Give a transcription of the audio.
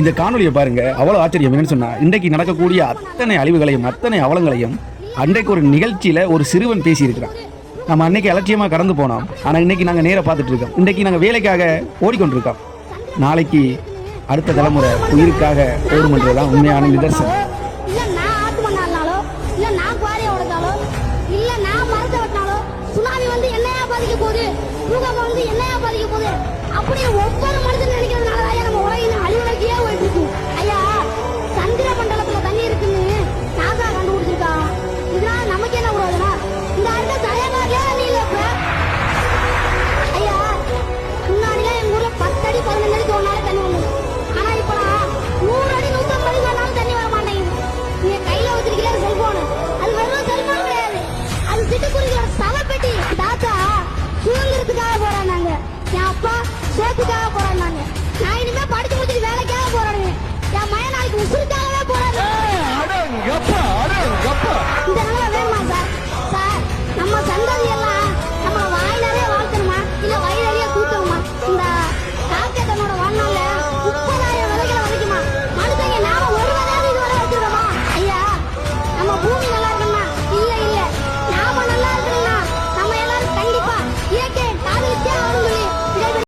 இந்த காணொலியை பாருங்க. அவ்வளோ ஆச்சரியம் என்னன்னு சொன்னா இன்றைக்கு நடக்கக்கூடிய அத்தனை அழிவுகளையும் அத்தனை அவலங்களையும் அன்றைக்கு ஒரு நிகழ்ச்சியில ஒரு சிறுவன் பேசியிருக்கிறான். நம்ம அன்னைக்கு அலட்சியமாக கடந்து போனோம். ஆனால் இன்னைக்கு நாங்கள் நேராக பார்த்துட்டு இருக்கோம். இன்னைக்கு நாங்கள் வேலைக்காக ஓடிக்கொண்டிருக்கோம். நாளைக்கு அடுத்த தலைமுறை உயிருக்காக ஓடுமன்றதுதான் உண்மையான நிதர்சனம். சுனாமி வந்து என்னையா பாதிக்க போகுது? பூகம்பம் வந்து என்னையா பாதிக்க போகுது? அப்படி ஒவ்வொரு